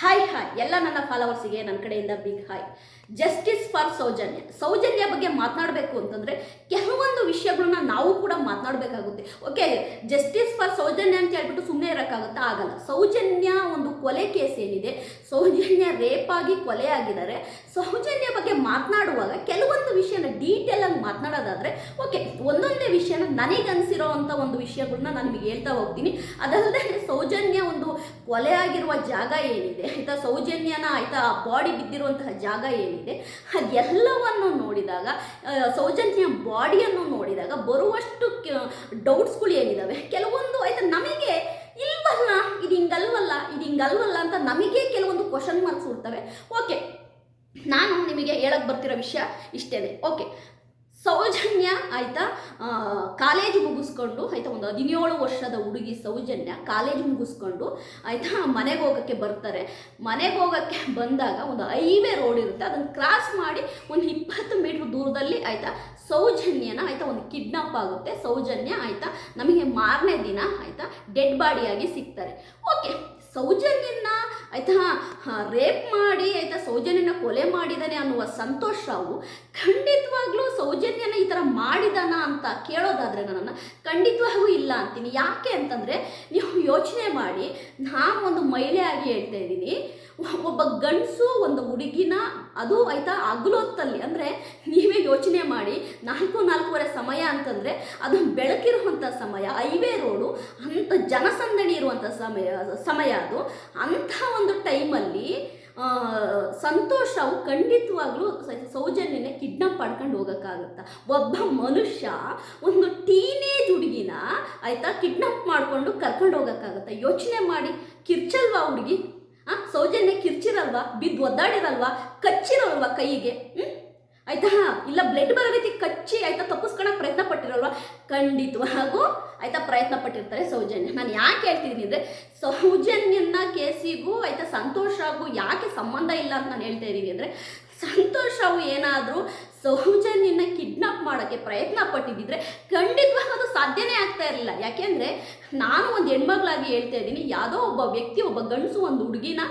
Hi hi ಎಲ್ಲ ನನ್ನ ಫಾಲೋವರ್ಸಿಗೆ ನನ್ನ ಕಡೆಯಿಂದ big hi justice for Soujanya. Soujanya ಬಗ್ಗೆ ಮಾತನಾಡಬೇಕು ಅಂತಂದರೆ ಕೆಲವೊಂದು ವಿಷಯಗಳನ್ನ ನಾವು ಕೂಡ ಮಾತನಾಡಬೇಕಾಗುತ್ತೆ. ಓಕೆ ಜಸ್ಟಿಸ್ ಫಾರ್ ಸೌಜನ್ಯ ಅಂತ ಹೇಳ್ಬಿಟ್ಟು ಸುಮ್ಮನೆ ಇರೋಕ್ಕಾಗುತ್ತಾ? ಆಗಲ್ಲ. ಸೌಜನ್ಯ ಒಂದು ಕೊಲೆ ಕೇಸ್ ಏನಿದೆ, ಸೌಜನ್ಯ ರೇಪ್ ಆಗಿ ಕೊಲೆ ಆಗಿದ್ದಾರೆ. ಸೌಜನ್ಯ ಬಗ್ಗೆ ಮಾತನಾಡುವಾಗ ಕೆಲವೊಂದು ವಿಷಯನ ಡೀಟೇಲ್ ಆಗಿ ಮಾತನಾಡೋದಾದರೆ ಓಕೆ ಒಂದೊಂದೇ ವಿಷಯನ ನನಗನ್ಸಿರೋ ಅಂಥ ಒಂದು ವಿಷಯಗಳನ್ನ ನಾನು ನಿಮಗೆ ಹೇಳ್ತಾ ಹೋಗ್ತೀನಿ. ಅದಲ್ಲದೆ ಸೌಜನ್ಯ ಒಂದು ಕೊಲೆ ಆಗಿರುವ ಜಾಗ ಏನಿದೆ ಆಯ್ತಾ? ಸೌಜನ್ಯನ ಆ ಬಾಡಿ ಬಿದ್ದಿರುವಂತಹ ಜಾಗ ಏನಿದೆ? ಅದೆಲ್ಲವನ್ನು ನೋಡಿದಾಗ ಸೌಜನ್ಯ ಬಾಡಿಯನ್ನು ನೋಡಿದಾಗ ಬರುವಷ್ಟು ಡೌಟ್ಸ್ಗಳು ಏನಿದ್ದಾವೆ ಕೆಲವೊಂದು ಆಯಿತಾ ನಮಗೆ ಇಲ್ವಲ್ಲ? ಇದು ಹಿಂಗಲ್ವಲ್ಲ? ಇದು ಹಿಂಗಲ್ವಲ್ಲ ಅಂತ ನಮಗೆ ಕೆಲವೊಂದು ಕ್ವಶನ್ ಮಾರ್ಕ್ಸ್ ಇರ್ತವೆ ಓಕೆ ನಾನು ನಿಮಗೆ ಹೇಳಕ್ಕೆ ಬರ್ತಿರೋ ವಿಷಯ ಇಷ್ಟೇ ಓಕೆ ಸೌಜನ್ಯ ಆಯಿತಾ? ಕಾಲೇಜು ಮುಗಿಸ್ಕೊಂಡು, ಆಯಿತಾ, ಒಂದು ಹದಿನೇಳು ವರ್ಷದ ಹುಡುಗಿ ಸೌಜನ್ಯ ಕಾಲೇಜು ಮುಗಿಸ್ಕೊಂಡು, ಆಯಿತಾ, ಮನೆಗೆ ಹೋಗೋಕ್ಕೆ ಬರ್ತಾರೆ. ಮನೆಗೆ ಹೋಗೋಕ್ಕೆ ಬಂದಾಗ ಒಂದು ಹೈವೇ ರೋಡ್ ಇರುತ್ತೆ. ಅದನ್ನು ಕ್ರಾಸ್ ಮಾಡಿ ಒಂದು ಇಪ್ಪತ್ತು ಮೀಟ್ರ್ ದೂರದಲ್ಲಿ, ಆಯಿತಾ, ಸೌಜನ್ಯನ, ಆಯಿತಾ, ಒಂದು ಕಿಡ್ನಾಪ್ ಆಗುತ್ತೆ. ಸೌಜನ್ಯ, ಆಯಿತಾ, ನಮಗೆ ಮಾರನೇ ದಿನ, ಆಯಿತಾ ಡೆಡ್ ಬಾಡಿಯಾಗಿ ಸಿಗ್ತಾರೆ. ಓಕೆ ಸೌಜನ್ಯನ ಆಯಿತಾ ರೇಪ್ ಮಾಡಿ, ಆಯಿತಾ, ಸೌಜನ್ಯನ ಕೊಲೆ ಮಾಡಿದಾನೆ ಅನ್ನುವ ಸಂತೋಷ್ ರಾವು ಖಂಡಿತವಾಗ್ಲೂ ಸೌಜನ್ಯನ ಈ ಥರ ಮಾಡಿದಾನ ಅಂತ ಕೇಳೋದಾದರೆ ನನ್ನನ್ನು ಖಂಡಿತವಾಗೂ ಇಲ್ಲ ಅಂತೀನಿ. ಯಾಕೆ ಅಂತಂದರೆ, ನೀವು ಯೋಚನೆ ಮಾಡಿ, ನಾನು ಒಂದು ಮಹಿಳೆಯಾಗಿ ಹೇಳ್ತಾ ಇದ್ದೀನಿ, ಒಬ್ಬ ಗಂಡಸು ಒಂದು ಹುಡುಗಿನ, ಅದು ಆಯಿತಾ ಅಗಲೊತ್ತಲ್ಲಿ, ಅಂದರೆ ನೀವೇ ಯೋಚನೆ ಮಾಡಿ ನಾಲ್ಕು ನಾಲ್ಕೂವರೆ ಸಮಯ ಅಂತಂದರೆ ಅದು ಬೆಳಕಿರುವಂಥ ಸಮಯ, ಹೈವೇ ರೋಡು ಅಂಥ ಜನಸಂದಣಿ ಇರುವಂಥ ಸಮಯ ಸಮಯ ಅದು. ಅಂಥ ಒಂದು ಟೈಮಲ್ಲಿ ಸಂತೋಷವು ಸಂತೋಷ್ ಅವು ಖಂಡಿತವಾಗ್ಲೂ ಸೌಜನ್ಯನೇ ಕಿಡ್ನಾಪ್ ಮಾಡ್ಕೊಂಡು ಹೋಗೋಕ್ಕಾಗುತ್ತಾ? ಒಬ್ಬ ಮನುಷ್ಯ ಒಂದು ಟೀನೇಜ್ ಹುಡುಗಿನ ಆಯಿತಾ ಕಿಡ್ನಾಪ್ ಮಾಡಿಕೊಂಡು ಕರ್ಕೊಂಡು ಹೋಗೋಕ್ಕಾಗತ್ತಾ? ಯೋಚನೆ ಮಾಡಿ, ಕಿರ್ಚಲ್ವಾ ಹುಡುಗಿ? ಹಾಂ ಸೌಜನ್ಯ ಕಿರ್ಚಿರಲ್ವಾ? ಬಿದ್ದು ಒದ್ದಾಡಿರಲ್ವಾ? ಕಚ್ಚಿರಲ್ವಾ ಕೈಗೆ? ಹ್ಮ್? ಆಯ್ತಾ? ಇಲ್ಲ ಬ್ಲಡ್ ಬರೋ ರೀತಿ ಕಚ್ಚಿ, ಆಯ್ತಾ, ತಪ್ಪಿಸ್ಕೊಳಕ್ ಪ್ರಯತ್ನ ಪಟ್ಟಿರಲ್ವಾ? ಖಂಡಿತವಾಗೂ ಆಯ್ತಾ ಪ್ರಯತ್ನ ಪಟ್ಟಿರ್ತಾರೆ ಸೌಜನ್ಯ. ನಾನು ಯಾಕೆ ಹೇಳ್ತಿದ್ದೀನಿ ಅಂದರೆ, ಸೌಜನ್ಯನ ಕೇಸಿಗೂ, ಆಯ್ತಾ ಸಂತೋಷಗೂ ಯಾಕೆ ಸಂಬಂಧ ಇಲ್ಲ ಅಂತ ನಾನು ಹೇಳ್ತಾ ಇದ್ದೀನಿ ಅಂದರೆ ಸಂತೋಷ್ ಅವು ಏನಾದರೂ ಸೌಜನ್ಯನ ಕಿಡ್ನಾಪ್ ಮಾಡೋಕ್ಕೆ ಪ್ರಯತ್ನ ಪಟ್ಟಿದ್ದಿದ್ರೆ ಖಂಡಿತವಾಗಿ ಅದು ಸಾಧ್ಯನೇ ಆಗ್ತಾ ಇರಲಿಲ್ಲ. ಯಾಕೆಂದರೆ ನಾನು ಒಂದು ಹೆಣ್ಮಗಳಾಗಿ ಹೇಳ್ತಾ ಇದ್ದೀನಿ, ಯಾವುದೋ ಒಬ್ಬ ವ್ಯಕ್ತಿ, ಒಬ್ಬ ಗಂಡಸು ಒಂದು ಹುಡುಗಿನ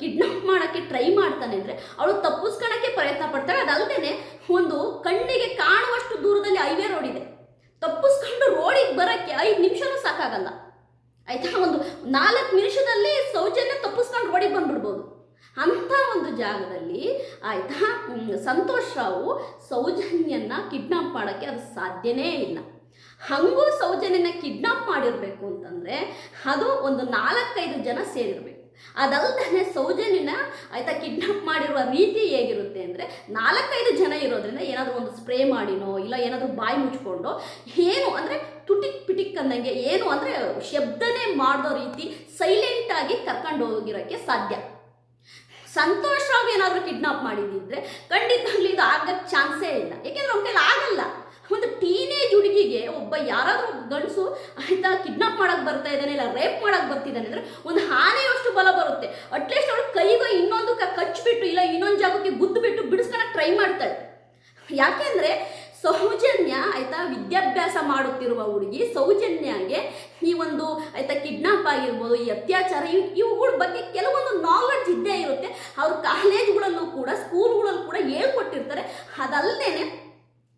ಕಿಡ್ನಾಪ್ ಮಾಡೋಕ್ಕೆ ಟ್ರೈ ಮಾಡ್ತಾನೆ ಅಂದರೆ ಅವಳು ತಪ್ಪಿಸ್ಕೊಳ್ಳೋಕ್ಕೆ ಪ್ರಯತ್ನ ಪಡ್ತಾಳೆ. ಅದಲ್ಲದೇ ಒಂದು ಕಣ್ಣಿಗೆ ಕಾಣುವಷ್ಟು ದೂರದಲ್ಲಿ ಹೈವೇ ರೋಡ್ ಇದೆ. ತಪ್ಪಿಸ್ಕೊಂಡು ರೋಡಿಗೆ ಬರೋಕ್ಕೆ ಐದು ನಿಮಿಷನೂ ಸಾಕಾಗಲ್ಲ. ಆಯಿತಾ? ಒಂದು ನಾಲ್ಕು ನಿಮಿಷದಲ್ಲಿ ಸೌಜನ್ಯ ತಪ್ಪಿಸ್ಕೊಂಡು ರೋಡಿಗೆ ಬಂದ್ಬಿಡ್ಬೋದು. ಅಂಥ ಒಂದು ಜಾಗದಲ್ಲಿ ಆಯಿತಾ? ಸಂತೋಷ್ ರಾವು ಸೌಜನ್ಯನ ಕಿಡ್ನಾಪ್ ಮಾಡೋಕ್ಕೆ ಅದು ಸಾಧ್ಯನೇ ಇಲ್ಲ. ಹಾಗೂ ಸೌಜನ್ಯನ ಕಿಡ್ನಾಪ್ ಮಾಡಿರಬೇಕು ಅಂತಂದರೆ ಅದು ಒಂದು ನಾಲ್ಕೈದು ಜನ ಸೇರಿರಬೇಕು. ಅದಲ್ಲದೆ ಸೌಜನ್ಯನ ಆಯಿತಾ ಕಿಡ್ನಾಪ್ ಮಾಡಿರುವ ರೀತಿ ಹೇಗಿರುತ್ತೆ ಅಂದರೆ ನಾಲ್ಕೈದು ಜನ ಇರೋದ್ರಿಂದ ಏನಾದರೂ ಒಂದು ಸ್ಪ್ರೇ ಮಾಡಿನೋ ಇಲ್ಲ ಏನಾದರೂ ಬಾಯಿ ಮುಚ್ಕೊಂಡು ಏನು ಅಂದರೆ ತುಟಿಕ್ ಪಿಟಿಕ್ ಅಂದಂಗೆ ಏನು ಅಂದರೆ ಶಬ್ದನೇ ಮಾಡೋ ರೀತಿ ಸೈಲೆಂಟಾಗಿ ಕರ್ಕೊಂಡು ಹೋಗಿರೋಕ್ಕೆ ಸಾಧ್ಯ. ಸಂತೋಷ್ ರಾವ್ ಏನಾದರೂ ಕಿಡ್ನಾಪ್ ಮಾಡಿದಿದ್ರೆ ಖಂಡಿತವಾಗ್ಲೂ ಇದು ಆಗಕ್ಕೆ ಚಾನ್ಸೇ ಇಲ್ಲ. ಯಾಕೆಂದ್ರೆ ಅವ್ನ ಕೈಲಿ ಆಗಲ್ಲ. ಒಂದು ಟೀನೇಜ್ ಹುಡುಗಿಗೆ ಒಬ್ಬ ಯಾರಾದರೂ ಗಂಡಸು ಆಯ್ತಾ ಕಿಡ್ನಾಪ್ ಮಾಡಕ್ಕೆ ಬರ್ತಾ ಇದ್ದಾನೆ, ಇಲ್ಲ ರೇಪ್ ಮಾಡಕ್ಕೆ ಬರ್ತಿದ್ದಾನೆ ಅಂದರೆ ಒಂದು ಹಾನೆಯಷ್ಟು ಬಲ ಬರುತ್ತೆ. ಅಟ್ಲೀಸ್ಟ್ ಅವಳು ಕೈಗೋ ಇನ್ನೊಂದು ಕ, ಕಚ್ಬಿಟ್ಟು ಇಲ್ಲ ಇನ್ನೊಂದು ಜಾಗಕ್ಕೆ ಗುದ್ದುಬಿಟ್ಟು ಬಿಡಿಸ್ಕೊಳಕ್ಕೆ ಟ್ರೈ ಮಾಡ್ತಾಳೆ ಯಾಕೆಂದರೆ ಸೌಜನ್ಯ ಆಯ್ತಾ ವಿದ್ಯಾಭ್ಯಾಸ ಮಾಡುತ್ತಿರುವ ಹುಡುಗಿ ಸೌಜನ್ಯಗೆ ಈ ಒಂದು ಆಯ್ತಾ ಕಿಡ್ನಾಪ್ ಆಗಿರ್ಬೋದು, ಈ ಅತ್ಯಾಚಾರ, ಇವು ಇವುಗಳ ಬಗ್ಗೆ ಕೆಲವೊಂದು ನಾಲೆಡ್ಜ್ ಇದ್ದೇ ಇರುತ್ತೆ. ಅವ್ರ ಕಾಲೇಜ್ಗಳಲ್ಲೂ ಕೂಡ ಸ್ಕೂಲ್ಗಳಲ್ಲೂ ಕೂಡ ಹೇಳ್ಕೊಟ್ಟಿರ್ತಾರೆ. ಅದಲ್ಲದೆ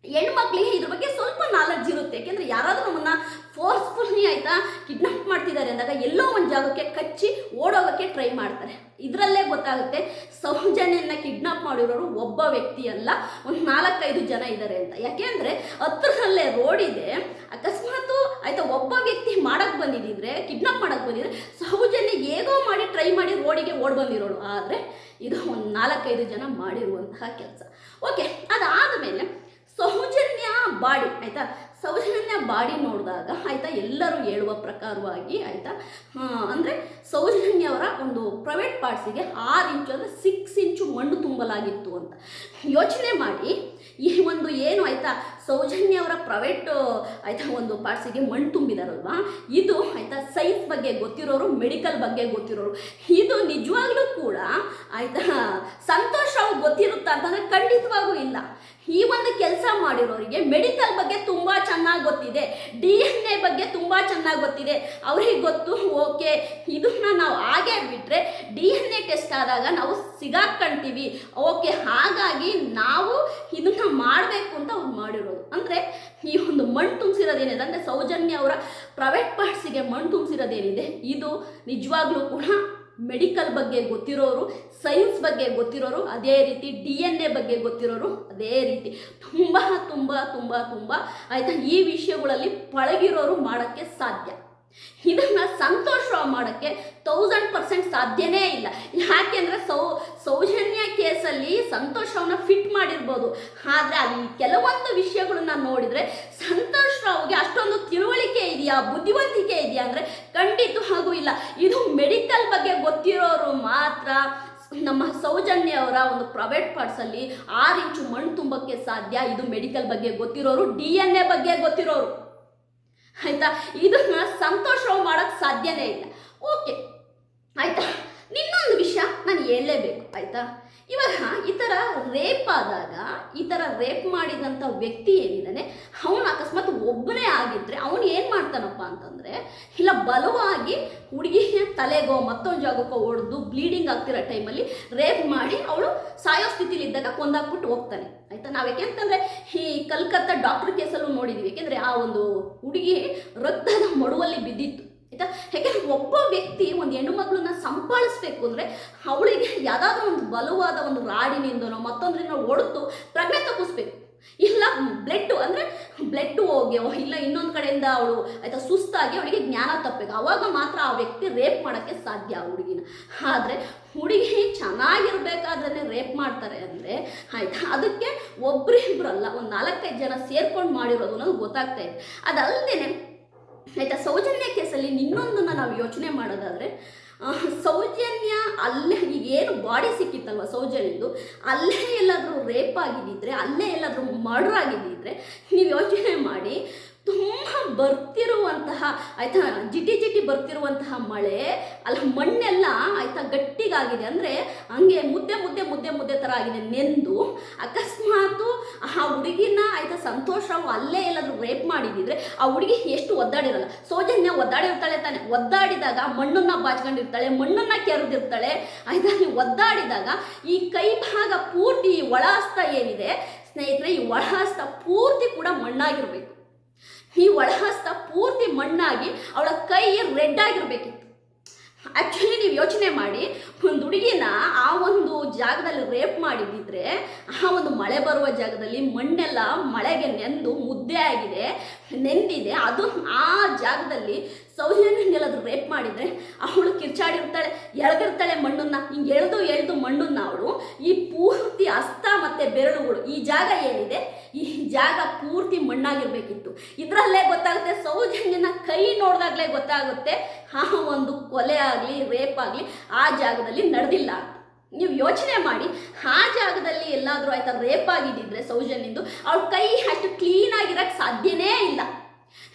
ಹೆಣ್ಮಕ್ಳಿಗೆ ಇದ್ರ ಬಗ್ಗೆ ಸ್ವಲ್ಪ ನಾಲೆಡ್ಜ್ ಇರುತ್ತೆ. ಯಾಕೆಂದರೆ ಯಾರಾದರೂ ನಮ್ಮನ್ನ ಫೋರ್ಸ್ಫುಲ್ಲಿ ಆಯಿತಾ ಕಿಡ್ನಾಪ್ ಮಾಡ್ತಿದ್ದಾರೆ ಅಂದಾಗ ಎಲ್ಲೋ ಒಂದು ಜಾಗಕ್ಕೆ ಕಚ್ಚಿ ಓಡೋಗೋಕ್ಕೆ ಟ್ರೈ ಮಾಡ್ತಾರೆ. ಇದರಲ್ಲೇ ಗೊತ್ತಾಗುತ್ತೆ ಸೌಜನ್ಯನ ಕಿಡ್ನಾಪ್ ಮಾಡಿರೋರು ಒಬ್ಬ ವ್ಯಕ್ತಿ ಅಲ್ಲ, ಒಂದು ನಾಲ್ಕೈದು ಜನ ಇದ್ದಾರೆ ಅಂತ. ಯಾಕೆ ಅಂದರೆ, ಹತ್ರದಲ್ಲೇ ರೋಡ್ ಇದೆ ಅಕಸ್ಮಾತು ಆಯಿತಾ ಒಬ್ಬ ವ್ಯಕ್ತಿ ಮಾಡಕ್ಕೆ ಬಂದಿದ್ದಿದ್ರೆ ಕಿಡ್ನಾಪ್ ಮಾಡಕ್ಕೆ ಬಂದಿದ್ರೆ, ಸೌಜನ್ಯ ಹೇಗೋ ಮಾಡಿ ಟ್ರೈ ಮಾಡಿ ರೋಡಿಗೆ ಓಡ್ ಬಂದಿರೋಳು ಆದರೆ, ಇದು ಒಂದು ನಾಲ್ಕೈದು ಜನ ಮಾಡಿರುವಂತಹ ಕೆಲಸ. ಓಕೆ ಅದಾದ ಮೇಲೆ ಸೌಜನ್ಯ ಬಾಡಿ, ಆಯಿತಾ ಸೌಜನ್ಯ ಬಾಡಿ ನೋಡಿದಾಗ ಆಯಿತಾ ಎಲ್ಲರೂ ಹೇಳುವ ಪ್ರಕಾರವಾಗಿ ಆಯಿತಾ? ಅಂದರೆ ಸೌಜನ್ಯವರ ಒಂದು ಪ್ರೈವೇಟ್ ಪಾರ್ಟ್ಸಿಗೆ ಆರು ಇಂಚು ಅಂದರೆ ಸಿಕ್ಸ್ ಇಂಚು ಮಣ್ಣು ತುಂಬಲಾಗಿತ್ತು ಅಂತ. ಯೋಚನೆ ಮಾಡಿ, ಈ ಒಂದು ಏನು ಆಯಿತಾ, ಸೌಜನ್ಯವರ ಪ್ರೈವೇಟ್ ಆಯಿತಾ ಒಂದು ಪಾರ್ಟ್ಸಿಗೆ ಮಣ್ಣು ತುಂಬಿದಾರಲ್ವಾ? ಇದು ಆಯಿತಾ ಸೈನ್ಸ್ ಬಗ್ಗೆ ಗೊತ್ತಿರೋರು ಮೆಡಿಕಲ್ ಬಗ್ಗೆ ಗೊತ್ತಿರೋರು. ಇದು ನಿಜವಾಗ್ಲೂ ಕೂಡ ಆಯಿತಾ ಸಂತೋಷ ಅವ್ರಿಗೆ ಗೊತ್ತಿರುತ್ತಾ ಅಂತಂದರೆ ಖಂಡಿತವಾಗೂ ಇಲ್ಲ. ಈ ಒಂದು ಕೆಲಸ ಮಾಡಿರೋರಿಗೆ ಮೆಡಿಕಲ್ ಬಗ್ಗೆ ತುಂಬ ಚೆನ್ನಾಗಿ ಗೊತ್ತಿದೆ, ಡಿ ಎನ್ ಎ ಬಗ್ಗೆ ತುಂಬ ಚೆನ್ನಾಗಿ ಗೊತ್ತಿದೆ. ಅವ್ರಿಗೆ ಗೊತ್ತು, ಓಕೆ, ಇದನ್ನ ನಾವು ಹಾಗೆ ಬಿಟ್ಟರೆ ಡಿ ಎನ್ ಎ ಟೆಸ್ಟ್ ಆದಾಗ ನಾವು ಸಿಗಾಕಂತೀವಿ. ಓಕೆ, ಹಾಗಾಗಿ ನಾವು ಇದನ್ನ ಮಾಡಬೇಕು ಅಂತ ಅವ್ರು ಮಾಡಿರೋದು. ಅಂದರೆ ಈ ಒಂದು ಮಣ್ಣು ತುಂಬಿಸಿರೋದೇನಿದೆ, ಅಂದರೆ ಸೌಜನ್ಯ ಅವರ ಪ್ರೈವೇಟ್ ಪಾರ್ಟ್ಸಿಗೆ ಮಣ್ಣು ತುಂಬಿಸಿರೋದೇನಿದೆ, ಇದು ನಿಜವಾಗ್ಲೂ ಕೂಡ ಮೆಡಿಕಲ್ ಬಗ್ಗೆ ಗೊತ್ತಿರೋರು, ಸೈನ್ಸ್ ಬಗ್ಗೆ ಗೊತ್ತಿರೋರು, ಅದೇ ರೀತಿ ಡಿ ಎನ್ ಎ ಬಗ್ಗೆ ಗೊತ್ತಿರೋರು, ಅದೇ ರೀತಿ ತುಂಬ ತುಂಬ ತುಂಬ ತುಂಬ ಆಯಿತಾ, ಈ ವಿಷಯಗಳಲ್ಲಿ ಪಳಗಿರೋರು ಮಾಡೋಕ್ಕೆ ಸಾಧ್ಯ. ಇದನ್ನು ಸಂತೋಷ ಮಾಡೋಕ್ಕೆ ತೌಸಂಡ್ ಪರ್ಸೆಂಟ್ ಸಾಧ್ಯನೇ ಇಲ್ಲ. ಯಾಕೆಂದರೆ ಸೌ, ಸೌಜನ್ಯ ಕೇಸಲ್ಲಿ ಸಂತೋಷವನ್ನ ಫಿಟ್ ಮಾಡಿರ್ಬೋದು. ಆದರೆ ಅಲ್ಲಿ ಕೆಲವೊಂದು ವಿಷಯಗಳನ್ನ ನೋಡಿದರೆ ಸಂತೋಷ್ ರಾವ್ಗೆ ಅಷ್ಟೊಂದು ತಿಳುವಳಿಕೆ ಇದೆಯಾ, ಬುದ್ಧಿವಂತಿಕೆ ಇದೆಯಾ ಅಂದರೆ ಖಂಡಿತ ಹಾಗೂ ಇಲ್ಲ. ಇದು ಮೆಡಿಕಲ್ ಬಗ್ಗೆ ಗೊತ್ತಿರೋರು ಮಾತ್ರ ನಮ್ಮ ಸೌಜನ್ಯ ಅವರ ಒಂದು ಪ್ರೈವೇಟ್ ಪಾರ್ಟ್ಸಲ್ಲಿ ಆರು ಇಂಚು ಮಣ್ಣು ತುಂಬಕ್ಕೆ ಸಾಧ್ಯ. ಇದು ಮೆಡಿಕಲ್ ಬಗ್ಗೆ ಗೊತ್ತಿರೋರು, ಡಿ ಎನ್ ಎ ಬಗ್ಗೆ ಗೊತ್ತಿರೋರು. ಆಯ್ತಾ? ಇದನ್ನ ಸಂತೋಷವಾಗಿ ಮಾಡೋಕ್ಕೆ ಸಾಧ್ಯನೇ ಇಲ್ಲ. ಓಕೆ ಆಯ್ತಾ? ಇನ್ನೊಂದು ವಿಷಯ ನಾನು ಹೇಳಲೇಬೇಕು, ಆಯ್ತಾ? ಇವಾಗ ಈ ಥರ ರೇಪ್ ಆದಾಗ, ಈ ಥರ ರೇಪ್ ಮಾಡಿದಂಥ ವ್ಯಕ್ತಿ ಏನಿದ್ದಾನೆ, ಅವನು ಅಕಸ್ಮಾತ್ ಒಬ್ಬನೇ ಆಗಿದ್ರೆ ಅವನು ಏನು ಮಾಡ್ತಾನಪ್ಪ ಅಂತಂದರೆ, ಇಲ್ಲ ಬಲವಾಗಿ ಹುಡುಗಿಯ ತಲೆಗೋ ಮತ್ತೊಂದು ಜಾಗಕ್ಕೋ ಹೊಡೆದು ಬ್ಲೀಡಿಂಗ್ ಆಗ್ತಿರೋ ಟೈಮಲ್ಲಿ ರೇಪ್ ಮಾಡಿ ಅವಳು ಸಾಯೋ ಸ್ಥಿತಿಲಿದ್ದಾಗ ಕೊಂದಾಕ್ಬಿಟ್ಟು ಹೋಗ್ತಾನೆ, ಆಯಿತಾ? ನಾವು ಯಾಕೆಂತಂದರೆ ಈ ಕಲ್ಕತ್ತಾ ಡಾಕ್ಟರ್ ಕೇಸಲ್ಲೂ ನೋಡಿದ್ದೀವಿ ಯಾಕೆಂದರೆ ಆ ಒಂದು ಹುಡುಗಿ ರಕ್ತದ ಮಡುವಲ್ಲಿ ಬಿದ್ದಿತ್ತು. ಆಯ್ತಾ ಯಾಕೆಂದ್ರೆ ಒಬ್ಬ ವ್ಯಕ್ತಿ ಒಂದು ಹೆಣ್ಣು ಮಗಳನ್ನ ಸಂಪಾಳಿಸ್ಬೇಕು ಅಂದರೆ ಅವಳಿಗೆ ಯಾವುದಾದ್ರೂ ಒಂದು ಬಲವಾದ ಒಂದು ರಾಡಿನಿಂದನೋ ಮತ್ತೊಂದ್ರಿಂದ ಒಡೆದು ಪ್ರಜ್ಞೆ ತಪ್ಪಿಸ್ಬೇಕು. ಇಲ್ಲ ಬ್ಲಡ್ ಅಂದರೆ ಬ್ಲಡ್ ಹೋಗಿ ಇಲ್ಲ ಇನ್ನೊಂದು ಕಡೆಯಿಂದ ಅವಳು ಆಯ್ತಾ ಸುಸ್ತಾಗಿ ಅವಳಿಗೆ ಜ್ಞಾನ ತಪ್ಪಬೇಕು ಅವಾಗ ಮಾತ್ರ ಆ ವ್ಯಕ್ತಿ ರೇಪ್ ಮಾಡೋಕ್ಕೆ ಸಾಧ್ಯ ಆ ಹುಡುಗಿನ. ಆದರೆ ಹುಡುಗಿ ಚೆನ್ನಾಗಿರ್ಬೇಕಾದ್ರೆ ರೇಪ್ ಮಾಡ್ತಾರೆ ಅಂದರೆ ಆಯ್ತಾ ಅದಕ್ಕೆ ಒಬ್ರಿಬ್ರಲ್ಲ ಒಂದು ನಾಲ್ಕೈದು ಜನ ಸೇರ್ಕೊಂಡು ಮಾಡಿರೋದು ಅನ್ನೋದು ಗೊತ್ತಾಗ್ತಾ ಇದೆ. ಅದಲ್ಲದೆ ಆಯಿತಾ, ಸೌಜನ್ಯ ಕೇಸಲ್ಲಿ ಇನ್ನೊಂದನ್ನು ನಾವು ಯೋಚನೆ ಮಾಡೋದಾದರೆ ಸೌಜನ್ಯ ಅಲ್ಲೇ ಈಗ ಏನು ಬಾಡಿ ಸಿಕ್ಕಿತ್ತಲ್ವ ಸೌಜನ್ಯದ್ದು? ಅಲ್ಲೇ ಎಲ್ಲಾದರೂ ರೇಪ್ ಆಗಿದ್ದಿದ್ರೆ, ಅಲ್ಲೇ ಎಲ್ಲಾದರೂ ಮರ್ಡರ್ ಆಗಿದ್ದಿದ್ರೆ, ನೀವು ಯೋಚನೆ ಮಾಡಿ ತುಂಬ ಬರ್ತಿರುವಂತಹ, ಆಯ್ತಾ, ಜಿಟಿ ಜಿಟಿ ಬರ್ತಿರುವಂತಹ ಮಳೆ, ಅಲ್ಲಿ ಮಣ್ಣೆಲ್ಲ ಆಯ್ತಾ ಗಟ್ಟಿಗಾಗಿದೆ. ಅಂದರೆ ಹಂಗೆ ಮುದ್ದೆ ಮುದ್ದೆ ಮುದ್ದೆ ಮುದ್ದೆ ಥರ ಆಗಿದೆ. ನೆಂದು ಅಕಸ್ಮಾತು ಆ ಹುಡುಗಿನ ಆಯ್ತಾ ಸಂತೋಷ ರಾವ್ ಅಲ್ಲೇ ಎಲ್ಲಾದರೂ ರೇಪ್ ಮಾಡಿದಿದ್ರೆ ಆ ಹುಡುಗಿ ಎಷ್ಟು ಒದ್ದಾಡಿರಲ್ಲ. ಸೌಜನ್ಯ ಒದ್ದಾಡಿರ್ತಾಳೆ ತಾನೆ. ಒದ್ದಾಡಿದಾಗ ಮಣ್ಣನ್ನ ಬಾಚ್ಕೊಂಡಿರ್ತಾಳೆ, ಮಣ್ಣನ್ನ ಕೆರೆದಿರ್ತಾಳೆ. ಆಯ್ತಾ ಒದ್ದಾಡಿದಾಗ ಈ ಕೈ ಭಾಗ ಪೂರ್ತಿ ಈ ಒಳ ಏನಿದೆ, ಸ್ನೇಹಿತರೆ, ಈ ಒಳಹಸ್ತ ಪೂರ್ತಿ ಕೂಡ ಮಣ್ಣಾಗಿರ್ಬೇಕು. ಈ ಒಳಹಸ್ತ ಪೂರ್ತಿ ಮಣ್ಣಾಗಿ ಅವಳ ಕೈ ರೆಡ್ ಆಗಿರ್ಬೇಕಿತ್ತು ಆ್ಯಕ್ಚುಲಿ ನೀವು ಯೋಚನೆ ಮಾಡಿ, ಒಂದು ಹುಡುಗಿನ ಆ ಒಂದು ಜಾಗದಲ್ಲಿ ರೇಪ್ ಮಾಡಿದ್ದಿದ್ರೆ, ಆ ಒಂದು ಮಳೆ ಬರುವ ಜಾಗದಲ್ಲಿ ಮಣ್ಣೆಲ್ಲ ಮಳೆಗೆ ನೆಂದು ಮುದ್ದೆ ಆಗಿದೆ, ನೆಂದಿದೆ, ಅದು ಆ ಜಾಗದಲ್ಲಿ ಸೌಜನ್ಯನೆಲ್ಲಾದ್ರೂ ರೇಪ್ ಮಾಡಿದರೆ ಅವಳು ಕಿರ್ಚಾಡಿರ್ತಾಳೆ, ಎಳೆದಿರ್ತಾಳೆ ಮಣ್ಣನ್ನ. ಹಿಂಗೆ ಎಳೆದು ಎಳೆದು ಮಣ್ಣನ್ನ ಅವಳು, ಈ ಪೂರ್ತಿ ಅಸ್ತ ಮತ್ತು ಬೆರಳುಗಳು, ಈ ಜಾಗ ಏನಿದೆ? ಈ ಜಾಗ ಪೂರ್ತಿ ಮಣ್ಣಾಗಿರ್ಬೇಕಿತ್ತು. ಇದರಲ್ಲೇ ಗೊತ್ತಾಗುತ್ತೆ, ಸೌಜನ್ಯನ ಕೈ ನೋಡಿದಾಗಲೇ ಗೊತ್ತಾಗುತ್ತೆ, ಆ ಒಂದು ಕೊಲೆ ಆಗಲಿ ರೇಪ್ ಆಗಲಿ ಆ ಜಾಗದಲ್ಲಿ ನಡೆದಿಲ್ಲ ನೀವು ಯೋಚನೆ ಮಾಡಿ, ಆ ಜಾಗದಲ್ಲಿ ಎಲ್ಲಾದರೂ ಆಯ್ತಾ ರೇಪ್ ಆಗಿದ್ದಿದ್ರೆ ಸೌಜನ್ಯಂದು, ಅವಳ ಕೈ ಅಷ್ಟು ಕ್ಲೀನಾಗಿರೋಕ್ಕೆ ಸಾಧ್ಯನೇ ಇಲ್ಲ.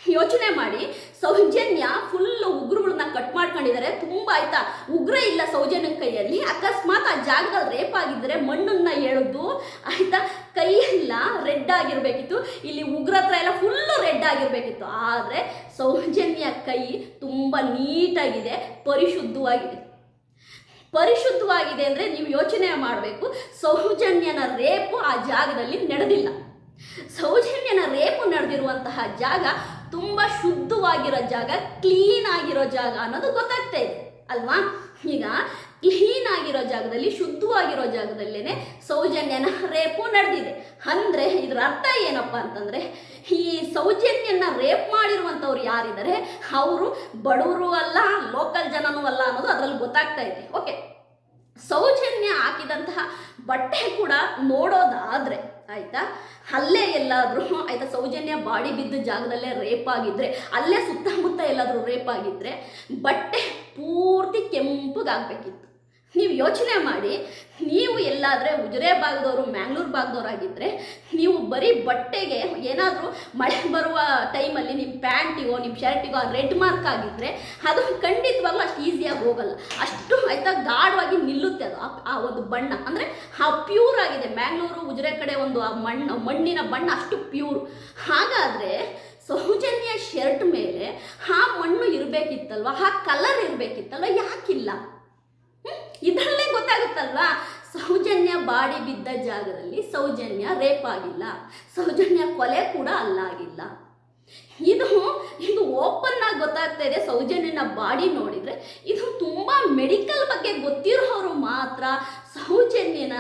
ಯೋಚನೆ ಮಾಡಿ ಸೌಜನ್ಯ ಫುಲ್ ಉಗ್ರುಗಳನ್ನ ಕಟ್ ಮಾಡ್ಕೊಂಡಿದ್ದಾರೆ. ತುಂಬ ಆಯ್ತಾ? ಉಗ್ರ ಇಲ್ಲ ಸೌಜನ್ಯ ಕೈಯಲ್ಲಿ. ಅಕಸ್ಮಾತ್ ಆ ಜಾಗದಲ್ಲಿ ರೇಪ್ ಆಗಿದ್ದರೆ ಮಣ್ಣನ್ನ ಎಳೆದು, ಆಯ್ತಾ? ಕೈ ಎಲ್ಲ ರೆಡ್ ಆಗಿರಬೇಕಿತ್ತು. ಇಲ್ಲಿ ಉಗ್ರ ಹತ್ರ ಎಲ್ಲ ಫುಲ್ಲು ರೆಡ್ ಆಗಿರಬೇಕಿತ್ತು. ಆದರೆ ಸೌಜನ್ಯ ಕೈ ತುಂಬ ನೀಟಾಗಿದೆ. ಪರಿಶುದ್ಧವಾಗಿದೆ. ಪರಿಶುದ್ಧವಾಗಿದೆ ಅಂದರೆ ನೀವು ಯೋಚನೆ ಮಾಡಬೇಕು. ಸೌಜನ್ಯನ ರೇಪು ಆ ಜಾಗದಲ್ಲಿ ನಡೆದಿಲ್ಲ. ಸೌಜನ್ಯನ ರೇಪು ನಡೆದಿರುವಂತಹ ಜಾಗ ತುಂಬ ಶುದ್ಧವಾಗಿರೋ ಜಾಗ ಕ್ಲೀನ್ ಆಗಿರೋ ಜಾಗ ಅನ್ನೋದು ಗೊತ್ತಾಗ್ತಾ ಇದೆ, ಅಲ್ವಾ? ಈಗ ಕ್ಲೀನ್ ಆಗಿರೋ ಜಾಗದಲ್ಲಿ, ಶುದ್ಧವಾಗಿರೋ ಜಾಗದಲ್ಲೇನೆ ಸೌಜನ್ಯನ ರೇಪು ನಡೆದಿದೆ. ಅಂದರೆ ಇದರ ಅರ್ಥ ಏನಪ್ಪ ಅಂತಂದರೆ, ಈ ಸೌಜನ್ಯನ ರೇಪ್ ಮಾಡಿರುವಂಥವ್ರು ಯಾರಿದ್ದಾರೆ, ಅವರು ಬಡವರು ಅಲ್ಲ ಲೋಕಲ್ ಜನನೂ ಅಲ್ಲ ಅನ್ನೋದು ಅದರಲ್ಲಿ ಗೊತ್ತಾಗ್ತಾ ಇದೆ ಓಕೆ ಸೌಜನ್ಯ ಹಾಕಿದಂತಹ ಬಟ್ಟೆ ಕೂಡ ನೋಡೋದಾದರೆ ಆಯಿತಾ? ಅಲ್ಲೇ ಎಲ್ಲಾದರೂ, ಆಯಿತಾ, ಸೌಜನ್ಯ ಬಾಡಿ ಬಿದ್ದ ಜಾಗದಲ್ಲೇ ರೇಪ್ ಆಗಿದ್ರೆ, ಅಲ್ಲೇ ಸುತ್ತಮುತ್ತ ಎಲ್ಲಾದರೂ ರೇಪ್ ಆಗಿದ್ರೆ, ಬಟ್ಟೆ ಪೂರ್ತಿ ಕೆಂಪಗಾಗಬೇಕಿತ್ತು. ನೀವು ಯೋಚನೆ ಮಾಡಿ, ನೀವು ಎಲ್ಲಾದರೆ ಉಜಿರೆ ಭಾಗದವರು, ಮ್ಯಾಂಗ್ಳೂರು ಭಾಗದವರಾಗಿದ್ದರೆ ನೀವು ಬರೀ ಬಟ್ಟೆಗೆ ಏನಾದರೂ ಮಳೆ ಬರುವ ಟೈಮಲ್ಲಿ ನಿಮ್ಮ ಪ್ಯಾಂಟಿಗೋ ನಿಮ್ಮ ಶರ್ಟಿಗೋ ರೆಡ್ ಮಾರ್ಕ್ ಆಗಿದ್ದರೆ ಅದು ಖಂಡಿತವಾಗ್ಲೂ ಅಷ್ಟು ಈಸಿಯಾಗಿ ಹೋಗಲ್ಲ. ಅಷ್ಟು ಆಯ್ತಾ ಗಾಢವಾಗಿ ನಿಲ್ಲುತ್ತೆ ಅದು, ಆ- ಆ ಒಂದು ಬಣ್ಣ. ಅಂದರೆ ಆ ಪ್ಯೂರ್ ಆಗಿದೆ. ಮ್ಯಾಂಗ್ಳೂರು ಉಜಿರೆ ಕಡೆ ಒಂದು ಆ ಮಣ್ಣು, ಮಣ್ಣಿನ ಬಣ್ಣ ಅಷ್ಟು ಪ್ಯೂರ್ ಹಾಗಾದರೆ ಸೌಜನ್ಯ ಶರ್ಟ್ ಮೇಲೆ ಆ ಮಣ್ಣು ಇರಬೇಕಿತ್ತಲ್ವ? ಆ ಕಲರ್ ಇರಬೇಕಿತ್ತಲ್ವ? ಯಾಕಿಲ್ಲ? ಇದರಲ್ಲೇ ಗೊತ್ತಾಗುತ್ತಲ್ವಾ? ಸೌಜನ್ಯ ಬಾಡಿ ಬಿದ್ದ ಜಾಗದಲ್ಲಿ ಸೌಜನ್ಯ ರೇಪ್ ಆಗಿಲ್ಲ. ಸೌಜನ್ಯ ಕೊಲೆ ಕೂಡ ಅಲ್ಲಾಗಿಲ್ಲ. ಇದು ಇದು ಓಪನ್ ಆಗಿ ಗೊತ್ತಾಗ್ತಾ ಇದೆ, ಸೌಜನ್ಯನ ಬಾಡಿ ನೋಡಿದರೆ. ಇದು ತುಂಬ ಮೆಡಿಕಲ್ ಬಗ್ಗೆ ಗೊತ್ತಿರೋರು ಮಾತ್ರ ಸೌಜನ್ಯನ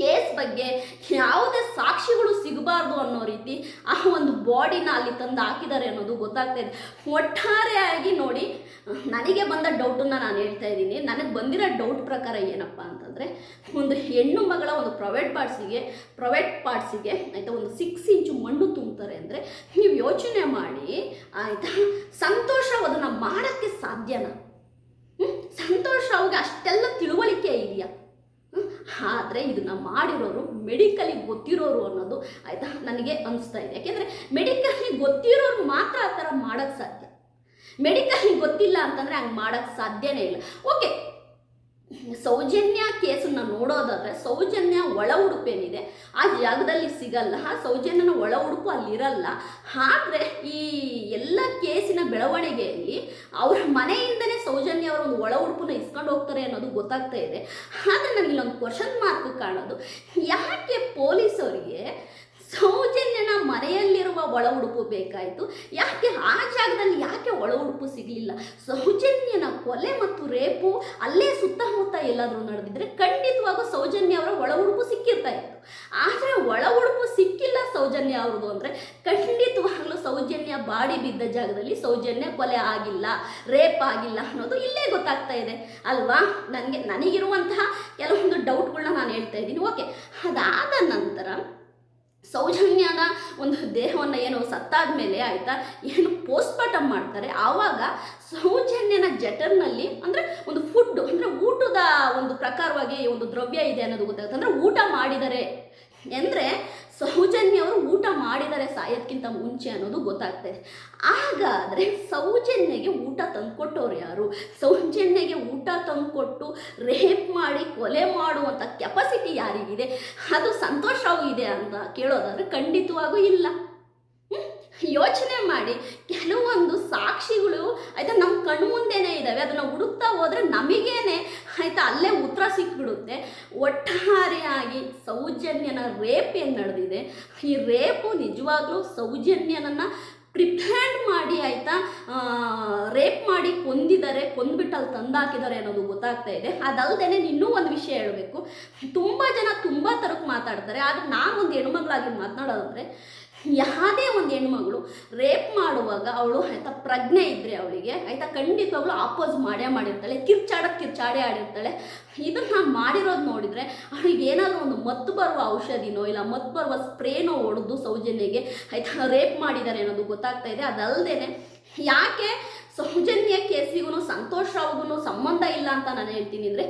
ಕೇಸ್ ಬಗ್ಗೆ ಯಾವುದೇ ಸಾಕ್ಷಿಗಳು ಸಿಗಬಾರ್ದು ಅನ್ನೋ ರೀತಿ ಆ ಒಂದು ಬಾಡಿನ ಅಲ್ಲಿ ತಂದು ಹಾಕಿದ್ದಾರೆ ಅನ್ನೋದು ಗೊತ್ತಾಗ್ತಾ ಇದೆ. ಒಟ್ಟಾರೆಯಾಗಿ ನೋಡಿ, ನನಗೆ ಬಂದ ಡೌಟನ್ನು ನಾನು ಹೇಳ್ತಾ ಇದ್ದೀನಿ. ನನಗೆ ಬಂದಿರೋ ಡೌಟ್ ಪ್ರಕಾರ ಏನಪ್ಪ ಅಂತಂದರೆ, ಒಂದು ಹೆಣ್ಣು ಮಗಳ ಒಂದು ಪ್ರೈವೇಟ್ ಪಾರ್ಟ್ಸಿಗೆ ಪ್ರೈವೇಟ್ ಪಾರ್ಟ್ಸಿಗೆ ಆಯಿತಾ ಒಂದು ಸಿಕ್ಸ್ ಇಂಚು ಮಣ್ಣು ತುಂಬ್ತಾರೆ ಅಂದರೆ ನೀವು ಯೋಚನೆ ಮಾಡಿ, ಆಯಿತಾ, ಸಂತೋಷ ಅದನ್ನು ಮಾಡೋಕ್ಕೆ ಸಾಧ್ಯನಾ? ಸಂತೋಷ ಅವ್ರಿಗೆ ಅಷ್ಟೆಲ್ಲ ಇದೆಯಾ ಆದರೆ ಇದನ್ನ ಮಾಡಿರೋರು ಮೆಡಿಕಲಿಗೆ ಗೊತ್ತಿರೋರು ಅನ್ನೋದು ಆಯಿತಾ? ನನಗೆ ಅನಿಸ್ತಾ ಇದೆ. ಯಾಕೆಂದರೆ ಮೆಡಿಕಲಿಗೆ ಗೊತ್ತಿರೋರು ಮಾತ್ರ ಆ ಥರ ಮಾಡೋಕ್ಕೆ ಸಾಧ್ಯ. ಮೆಡಿಕಲಿ ಗೊತ್ತಿಲ್ಲ ಅಂತಂದರೆ ಹಂಗೆ ಮಾಡೋಕ್ಕೆ ಸಾಧ್ಯನೇ ಇಲ್ಲ. ಓಕೆ ಸೌಜನ್ಯ ಕೇಸನ್ನ ನೋಡೋದಾದರೆ ಸೌಜನ್ಯ ಒಳ ಉಡುಪೇನಿದೆ ಆ ಜಾಗದಲ್ಲಿ ಸಿಗಲ್ಲ. ಸೌಜನ್ಯನ ಒಳ ಉಡುಪು ಅಲ್ಲಿರಲ್ಲ. ಆದರೆ ಈ ಎಲ್ಲ ಕೇಸಿನ ಬೆಳವಣಿಗೆಯಲ್ಲಿ ಅವರ ಮನೆಯಿಂದನೇ ಸೌಜನ್ಯ ಅವರ ಒಂದು ಒಳ ಉಡುಪನ್ನ ಇಸ್ಕೊಂಡು ಹೋಗ್ತಾರೆ ಅನ್ನೋದು ಗೊತ್ತಾಗ್ತಾ ಇದೆ. ಆದರೆ ನನಗೆ ಇಲ್ಲೊಂದು ಕ್ವಶನ್ ಮಾರ್ಕ್ ಕಾಣೋದು. ಯಾಕೆ ಪೊಲೀಸರಿಗೆ ಸೌಜನ್ಯನ ಮನೆಯಲ್ಲಿರುವ ಒಳ ಉಡುಪು ಬೇಕಾಯಿತು. ಯಾಕೆ ಆ ಜಾಗದಲ್ಲಿ ಯಾಕೆ ಒಳ ಉಡುಪು ಸಿಗಲಿಲ್ಲ? ಸೌಜನ್ಯನ ಕೊಲೆ ಮತ್ತು ರೇಪು ಅಲ್ಲೇ ಸುತ್ತಮುತ್ತ ಎಲ್ಲಾದರೂ ನಡೆದಿದ್ರೆ ಖಂಡಿತವಾಗೂ ಸೌಜನ್ಯ ಅವರ ಒಳ ಉಡುಪು ಸಿಕ್ಕಿರ್ತಾ ಇತ್ತು. ಆದರೆ ಒಳ ಉಡುಪು ಸಿಕ್ಕಿಲ್ಲ ಸೌಜನ್ಯ ಅವ್ರದ್ದು ಅಂದರೆ ಖಂಡಿತವಾಗ್ಲೂ ಸೌಜನ್ಯ ಬಾಡಿ ಬಿದ್ದ ಜಾಗದಲ್ಲಿ ಸೌಜನ್ಯ ಕೊಲೆ ಆಗಿಲ್ಲ, ರೇಪ್ ಆಗಿಲ್ಲ ಅನ್ನೋದು ಇಲ್ಲೇ ಗೊತ್ತಾಗ್ತಾ ಇದೆ. ಅಲ್ವಾ? ನನಗೆ ನನಗಿರುವಂತಹ ಕೆಲವೊಂದು ಡೌಟ್ಗಳನ್ನ ನಾನು ಹೇಳ್ತಾ ಇದ್ದೀನಿ. ಓಕೆ, ಅದಾದ ನಂತರ ಸೌಜನ್ಯನ ಒಂದು ದೇಹವನ್ನು ಏನು ಸತ್ತಾದ ಮೇಲೆ ಆಯಿತಾ, ಏನು ಪೋಸ್ಟ್ಮಾರ್ಟಮ್ ಮಾಡ್ತಾರೆ. ಆವಾಗ ಸೌಜನ್ಯನ ಜಟರ್ನಲ್ಲಿ ಅಂದರೆ ಒಂದು ಫುಡ್ ಅಂದರೆ ಊಟದ ಒಂದು ಪ್ರಕಾರವಾಗಿ ಒಂದು ದ್ರವ್ಯ ಇದೆ ಅನ್ನೋದು ಗೊತ್ತಾಗುತ್ತೆ. ಅಂದರೆ ಊಟ ಮಾಡಿದರೆ, ಅಂದರೆ ಸೌಜನ್ಯ ಅವರು ಊಟ ಮಾಡಿದ್ದಾರೆ ಸಾಯೋದಕ್ಕಿಂತ ಮುಂಚೆ ಅನ್ನೋದು ಗೊತ್ತಾಗ್ತದೆ. ಹಾಗಾದರೆ ಸೌಜನ್ಯಗೆ ಊಟ ತಂದುಕೊಟ್ಟವ್ರು ಯಾರು? ಸೌಜನ್ಯಗೆ ಊಟ ತಂದುಕೊಟ್ಟು ರೇಪ್ ಮಾಡಿ ಕೊಲೆ ಮಾಡುವಂಥ ಕೆಪಾಸಿಟಿ ಯಾರಿಗಿದೆ? ಅದು ಸಂತೋಷ ಇದೆ ಅಂತ ಕೇಳೋದಾದ್ರೆ ಖಂಡಿತವಾಗೂ ಇಲ್ಲ? ಯೋಚನೆ ಮಾಡಿ. ಕೆಲವೊಂದು ಸಾಕ್ಷಿಗಳು, ಆಯಿತಾ ನಮ್ಮ ಕಣ್ಣು ಇದ್ದಾವೆ ಅದನ್ನು ಹುಡುಕ್ತಾ ಹೋದ್ರೆ ನಮಗೇನೆ ಆಯ್ತಾ? ಅಲ್ಲೇ ಉತ್ತರ ಸಿಕ್ಬಿಡುತ್ತೆ. ಒಟ್ಟಾರೆಯಾಗಿ ಸೌಜನ್ಯನ ರೇಪ್ ಏನು ನಡೆದಿದೆ? ಈ ರೇಪು ನಿಜವಾಗ್ಲೂ ಸೌಜನ್ಯನನ್ನು ಪ್ರಿಪೇರ್ಡ್ ಮಾಡಿ ಆಯಿತಾ ರೇಪ್ ಮಾಡಿ ಕೊಂದಿದ್ದಾರೆ ಕೊಂದ್ಬಿಟ್ಟು ಅಲ್ಲಿ ತಂದಾಕಿದ್ದಾರೆ ಅನ್ನೋದು ಗೊತ್ತಾಗ್ತಾ ಇದೆ. ಅದಲ್ಲದೆ ಇನ್ನೂ ಒಂದು ವಿಷಯ ಹೇಳಬೇಕು. ತುಂಬ ಜನ ತುಂಬ ಥರಕ್ಕೆ ಮಾತಾಡ್ತಾರೆ. ಆದರೆ ನಾನು ಒಂದು ಹೆಣ್ಮಗಳಾಗಿ ಮಾತನಾಡೋದಂದರೆ ಯಾವುದೇ ಒಂದು ಹೆಣ್ಮಗಳು ರೇಪ್ ಮಾಡುವಾಗ ಅವಳು ಆಯಿತಾ ಪ್ರಜ್ಞೆ ಇದ್ದರೆ ಅವಳಿಗೆ, ಆಯಿತಾ ಖಂಡಿತವಾಗ್ಲೂ ಆಪೋಸ್ ಮಾಡೇ ಮಾಡಿರ್ತಾಳೆ ಕಿರ್ಚಾಡೋದು ಕಿರ್ಚಾಡೇ ಆಡಿರ್ತಾಳೆ ಇದನ್ನು ಮಾಡಿರೋದು ನೋಡಿದರೆ ಅವಳಿಗೆ ಏನಾದರೂ ಒಂದು ಮತ್ತು ಬರುವ ಔಷಧಿನೋ ಇಲ್ಲ ಮತ್ತು ಬರುವ ಸ್ಪ್ರೇನೋ ಹೊಡೆದು ಸೌಜನ್ಯಗೆ ಆಯಿತಾ ರೇಪ್ ಮಾಡಿದ್ದಾರೆ ಅನ್ನೋದು ಗೊತ್ತಾಗ್ತಾ ಇದೆ. ಅದಲ್ಲದೆ ಯಾಕೆ ಸೌಜನ್ಯ ಕೇಸಿಗೂ ಸಂತೋಷ್ ಸಂಬಂಧ ಇಲ್ಲ ಅಂತ ನಾನು ಹೇಳ್ತೀನಿ ಅಂದರೆ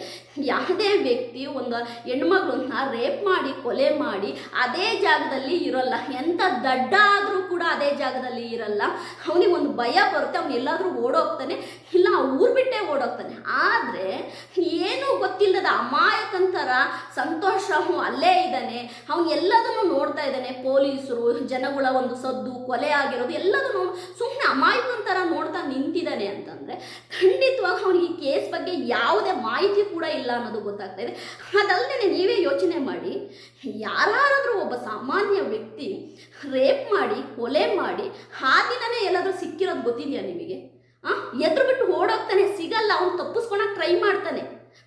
ಯಾವುದೇ ವ್ಯಕ್ತಿ ಒಂದು ಹೆಣ್ಮಗಳನ್ನ ರೇಪ್ ಮಾಡಿ, ಕೊಲೆ ಮಾಡಿ ಅದೇ ಜಾಗದಲ್ಲಿ ಇರೋಲ್ಲ ಎಂಥ ದಡ್ಡ ಆದರೂ ಕೂಡ ಅದೇ ಜಾಗದಲ್ಲಿ ಇರಲ್ಲ ಅವನಿಗೆ ಒಂದು ಭಯ ಬರುತ್ತೆ, ಅವನು ಎಲ್ಲಾದರೂ ಓಡೋಗ್ತಾನೆ ಇಲ್ಲ, ಊರು ಬಿಟ್ಟೇ ಓಡೋಗ್ತಾನೆ. ಆದರೆ, ಏನೂ ಗೊತ್ತಿಲ್ಲದ ಅಮಾಯಕಂತರ ಸಂತೋಷ ಅಲ್ಲೇ ಇದ್ದಾನೆ. ಅವನು ಎಲ್ಲದನ್ನು ನೋಡ್ತಾ ಇದ್ದಾನೆ. ಪೊಲೀಸರು, ಜನಗಳ ಒಂದು ಸದ್ದು, ಕೊಲೆ ಆಗಿರೋದು ಎಲ್ಲದನ್ನು ಸುಮ್ಮನೆ ಅಮಾಯಕಂತರ ನೋಡ್ತಾ ನಿಂತಿದ್ದಾನೆ ಅಂತಂದರೆ, ಖಂಡಿತವಾಗಿ ಅವನಿಗೆ ಈ ಕೇಸ್ ಬಗ್ಗೆ ಯಾವುದೇ ಮಾಹಿತಿ ಕೂಡ ಇಲ್ಲ ಅನ್ನೋದು ಗೊತ್ತಾಗ್ತಾ ಇದೆ. ಅದಲ್ಲದೆ ನೀವೇ ಯೋಚನೆ ಮಾಡಿ ಯಾರಾದರೂ ಒಬ್ಬ ಸಾಮಾನ್ಯ ವ್ಯಕ್ತಿ ರೇಪ್ ಮಾಡಿ, ಕೊಲೆ ಮಾಡಿ, ಆ ದಿನನೇ ಎಲ್ಲಾದರೂ ಸಿಕ್ಕಿರೋದು ಗೊತ್ತಿದೆಯಾ ನಿಮಗೆ? ಎದುರು ಬಿಟ್ಟು ಓಡೋಗ್ತಾನೆ, ಸಿಗಲ್ಲ, ಅವ್ನು ತಪ್ಪಿಸ್ಕೊಳಕ್ಕೆ ಟ್ರೈ ಮಾಡ್ತಾನೆ.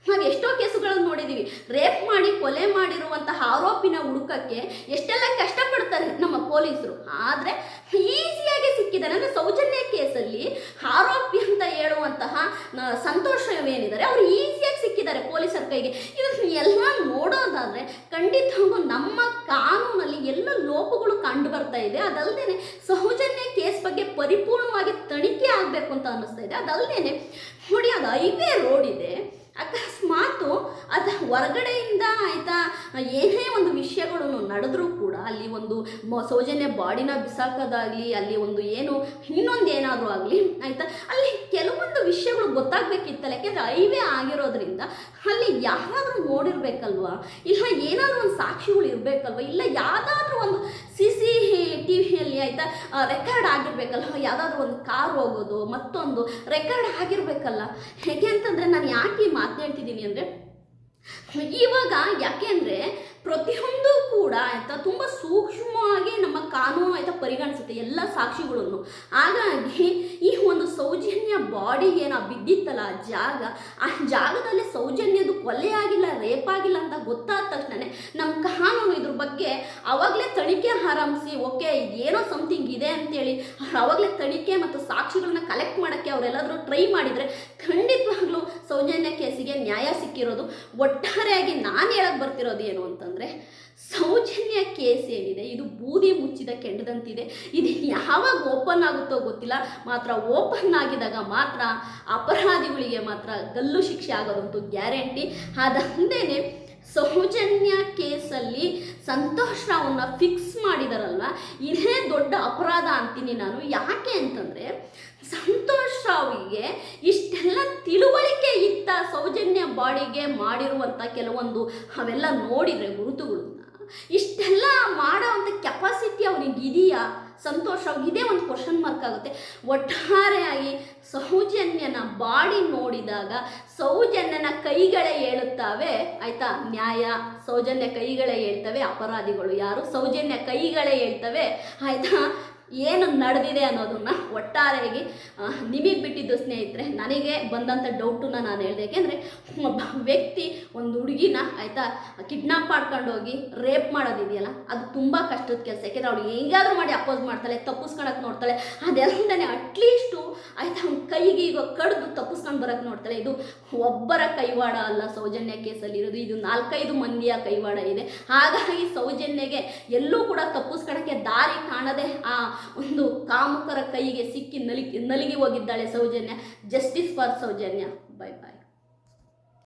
ನಾವು ಎಷ್ಟೋ ಕೇಸುಗಳನ್ನು ನೋಡಿದ್ದೀವಿ ರೇಪ್ ಮಾಡಿ, ಕೊಲೆ ಮಾಡಿರುವಂತಹ ಆರೋಪಿನ ಹುಡುಕಕ್ಕೆ ಎಷ್ಟೆಲ್ಲ ಕಷ್ಟಪಡ್ತಾರೆ ನಮ್ಮ ಪೊಲೀಸರು. ಆದರೆ ಈಸಿಯಾಗಿ ಸಿಕ್ಕಿದ್ದಾನೆ ಅಂದರೆ ಸೌಜನ್ಯ ಕೇಸಲ್ಲಿ ಆರೋಪಿ ಅಂತ ಹೇಳುವಂತಹ ಸಂತೋಷವೇನಿದ್ದಾರೆ ಅವರು ಈಸಿಯಾಗಿ ಸಿಕ್ಕಿದ್ದಾರೆ ಪೊಲೀಸರ ಕೈಗೆ. ಇದನ್ನು ಎಲ್ಲ ನೋಡೋದಾದರೆ ಖಂಡಿತವಾಗೂ ನಮ್ಮ ಕಾನೂನಲ್ಲಿ ಎಲ್ಲ ಲೋಪಗಳು ಕಂಡು ಬರ್ತಾ ಇದೆ. ಅದಲ್ಲದೆ ಸೌಜನ್ಯ ಕೇಸ್ ಬಗ್ಗೆ ಪರಿಪೂರ್ಣವಾಗಿ ತನಿಖೆ ಆಗಬೇಕು ಅಂತ ಅನ್ನಿಸ್ತಾ ಇದೆ. ಅದಲ್ಲದೆ ನೋಡಿ ಅದು ಹೈವೇ ರೋಡ್ ಇದೆ. ಅಕಸ್ಮಾತು ಅದು ಹೊರಗಡೆಯಿಂದ ಆಯಿತಾ, ಏನೇ ಒಂದು ವಿಷಯಗಳು ನಡೆದ್ರೂ ಕೂಡ ಅಲ್ಲಿ ಒಂದು ಸೌಜನ್ಯ ಬಾಡಿನ ಬಿಸಾಕೋದಾಗಲಿ, ಅಲ್ಲಿ ಒಂದು ಏನು, ಇನ್ನೊಂದು ಏನಾದರೂ ಆಗಲಿ, ಆಯಿತಾ? ಅಲ್ಲಿ ಕೆಲವೊಂದು ವಿಷಯಗಳು ಗೊತ್ತಾಗಬೇಕಿತ್ತಲ್ಲ. ಯಾಕೆಂದರೆ ಹೈವೇ ಆಗಿರೋದ್ರಿಂದ ಅಲ್ಲಿ ಯಾರಾದರೂ ನೋಡಿರ್ಬೇಕಲ್ವಾ? ಇಲ್ಲ ಏನಾದರೂ ಒಂದು ಸಾಕ್ಷಿಗಳು ಇರಬೇಕಲ್ವ? ಇಲ್ಲ ಯಾವುದಾದ್ರೂ ಒಂದು ಸಿ ಸಿ ಟಿ ವಿಯಲ್ಲಿ ಆಯಿತಾ ರೆಕಾರ್ಡ್ ಆಗಿರಬೇಕಲ್ಲ ಯಾವುದಾದ್ರು ಒಂದು ಕಾರ್ ಹೋಗೋದು, ಮತ್ತೊಂದು ರೆಕಾರ್ಡ್ ಆಗಿರಬೇಕಲ್ಲ? ಹೇಗೆ ಅಂತಂದರೆ ನಾನು ಯಾಕೆ ಮಾತನಾಡ್ತಿದ್ದೀನಿ ಅಂದರೆ, ಇವಾಗ ಯಾಕೆಂದರೆ ಪ್ರತಿಯೊಂದು ಕೂಡ ಆಯಿತಾ ತುಂಬ ಸೂಕ್ಷ್ಮವಾಗಿ ನಮ್ಮ ಕಾನೂನು ಆಯಿತಾ ಪರಿಗಣಿಸುತ್ತೆ ಎಲ್ಲ ಸಾಕ್ಷಿಗಳನ್ನು ಹಾಗಾಗಿ ಈ ಒಂದು ಸೌಜನ್ಯ ಬಾಡಿಗೆ ಏನೋ ಬಿದ್ದಿತ್ತಲ್ಲ ಆ ಜಾಗ, ಆ ಜಾಗದಲ್ಲಿ ಸೌಜನ್ಯದು ಕೊಲೆ ಆಗಿಲ್ಲ ರೇಪ್ ಆಗಿಲ್ಲ ಅಂತ ಗೊತ್ತಾದ ತಕ್ಷಣ ನಮ್ಮ ಕಾನೂನು ಇದ್ರ ಬಗ್ಗೆ ಅವಾಗಲೇ ತನಿಖೆ ಆರಂಭಿಸಿ, ಓಕೆ, ಏನೋ ಸಮಥಿಂಗ್ ಇದೆ ಅಂತೇಳಿ ಅವ್ರು ಅವಾಗಲೇ ತನಿಖೆ ಮತ್ತು ಸಾಕ್ಷಿಗಳನ್ನ ಕಲೆಕ್ಟ್ ಮಾಡೋಕ್ಕೆ ಅವರೆಲ್ಲಾದರೂ ಟ್ರೈ ಮಾಡಿದರೆ ಖಂಡಿತವಾಗ್ಲೂ ಸೌಜನ್ಯ ಕೇಸಿಗೆ ನ್ಯಾಯ ಸಿಕ್ಕಿರೋದು. ಒಟ್ಟಾರೆಯಾಗಿ ನಾನು ಹೇಳಕ್ಕೆ ಬರ್ತಿರೋದು ಏನು ಅಂತಂದರೆ ಸೌಜನ್ಯ ಕೇಸ್ ಏನಿದೆ? ಇದು ಬೂದಿ ಮುಚ್ಚಿದ ಕೆಂಡದಂತಿದೆ. ಇದು ಯಾವಾಗ ಓಪನ್ ಆಗುತ್ತೋ ಗೊತ್ತಿಲ್ಲ. ಮಾತ್ರ ಓಪನ್ ಆಗಿದಾಗ ಮಾತ್ರ ಅಪರಾಧಿಗಳಿಗೆ ಮಾತ್ರ ಗಲ್ಲು ಶಿಕ್ಷೆ ಆಗೋದಂತೂ ಗ್ಯಾರಂಟಿ. ಅದಲ್ಲದೆ ಸೌಜನ್ಯ ಕೇಸಲ್ಲಿ ಸಂತೋಷ್ ರಾವನ್ನ ಫಿಕ್ಸ್ ಮಾಡಿದಾರಲ್ವ? ಇದೇ ದೊಡ್ಡ ಅಪರಾಧ ಅಂತೀನಿ ನಾನು. ಯಾಕೆ ಅಂತಂದರೆ ಸಂತೋಷ್ ರಾವಿಗೆ ಇಷ್ಟೆಲ್ಲ ಸೌಜನ್ಯ ಬಾಡಿಗೆ ಮಾಡಿರುವಂಥ ಕೆಲವೊಂದು ಅವೆಲ್ಲ ನೋಡಿದರೆ ಗುರುತುಗಳನ್ನ ಇಷ್ಟೆಲ್ಲ ಮಾಡೋವಂಥ ಕೆಪಾಸಿಟಿ ಅವನಿಗಿದೆಯಾ ಸಂತೋಷ ಇದೇ ಒಂದು ಕ್ವಶನ್ ಮಾರ್ಕ್ ಆಗುತ್ತೆ. ಒಟ್ಟಾರೆಯಾಗಿ ಸೌಜನ್ಯನ ಬಾಡಿ ನೋಡಿದಾಗ ಸೌಜನ್ಯನ ಕೈಗಳೇ ಹೇಳುತ್ತವೆ ಆಯ್ತಾ? ನ್ಯಾಯ, ಸೌಜನ್ಯ ಕೈಗಳೇ ಹೇಳ್ತವೆ ಅಪರಾಧಿಗಳು ಯಾರು? ಸೌಜನ್ಯ ಕೈಗಳೇ ಹೇಳ್ತವೆ ಆಯ್ತಾ? ಏನು ನಡೆದಿದೆ ಅನ್ನೋದನ್ನ ಒಟ್ಟಾರೆಯಾಗಿ ನಿಮಗೆ ಬಿಟ್ಟಿದ್ದು ಸ್ನೇಹಿತರೆ, ನನಗೆ ಬಂದಂಥ ಡೌಟನ್ನ ನಾನು ಹೇಳಿದೆ. ಯಾಕೆಂದರೆ, ಒಬ್ಬ ವ್ಯಕ್ತಿ ಒಂದು ಹುಡುಗಿನ ಆಯಿತಾ ಕಿಡ್ನಾಪ್ ಮಾಡ್ಕೊಂಡು ಹೋಗಿ ರೇಪ್ ಮಾಡೋದಿದೆಯಲ್ಲ, ಅದು ತುಂಬ ಕಷ್ಟದ ಕೆಲಸ. ಯಾಕೆಂದರೆ ಅವಳು ಹೇಗಾದರೂ ಮಾಡಿ ಅಪೋಸ್ ಮಾಡ್ತಾಳೆ ತಪ್ಪಿಸ್ಕೊಳಕ್ಕೆ ನೋಡ್ತಾಳೆ. ಅದೆಲ್ಲದೇ ಅಟ್ಲೀಸ್ಟು ಆಯಿತಾ, ಅವ್ನ ಕೈಗೆ ಈಗ ಕಡ್ದು ತಪ್ಪಿಸ್ಕೊಂಡು ಬರೋಕ್ಕೆ ನೋಡ್ತಾಳೆ. ಇದು ಒಬ್ಬರ ಕೈವಾಡ ಅಲ್ಲ, ಸೌಜನ್ಯ ಕೇಸಲ್ಲಿ ಇರೋದು. ಇದು ನಾಲ್ಕೈದು ಮಂದಿಯ ಕೈವಾಡ ಇದೆ. ಹಾಗಾಗಿ ಸೌಜನ್ಯಗೆ ಎಲ್ಲೂ ಕೂಡ ತಪ್ಪಿಸ್ಕೊಳಕ್ಕೆ ದಾರಿ ಕಾಣದೆ, ಆ ಒಂದು ಕಾಮುಕರ ಕೈಗೆ ಸಿಕ್ಕಿ ನಲಿಗಿ ನಲಿಗೆ ಹೋಗಿದ್ದಾಳೆ Soujanya. Justice for Soujanya. Bye bye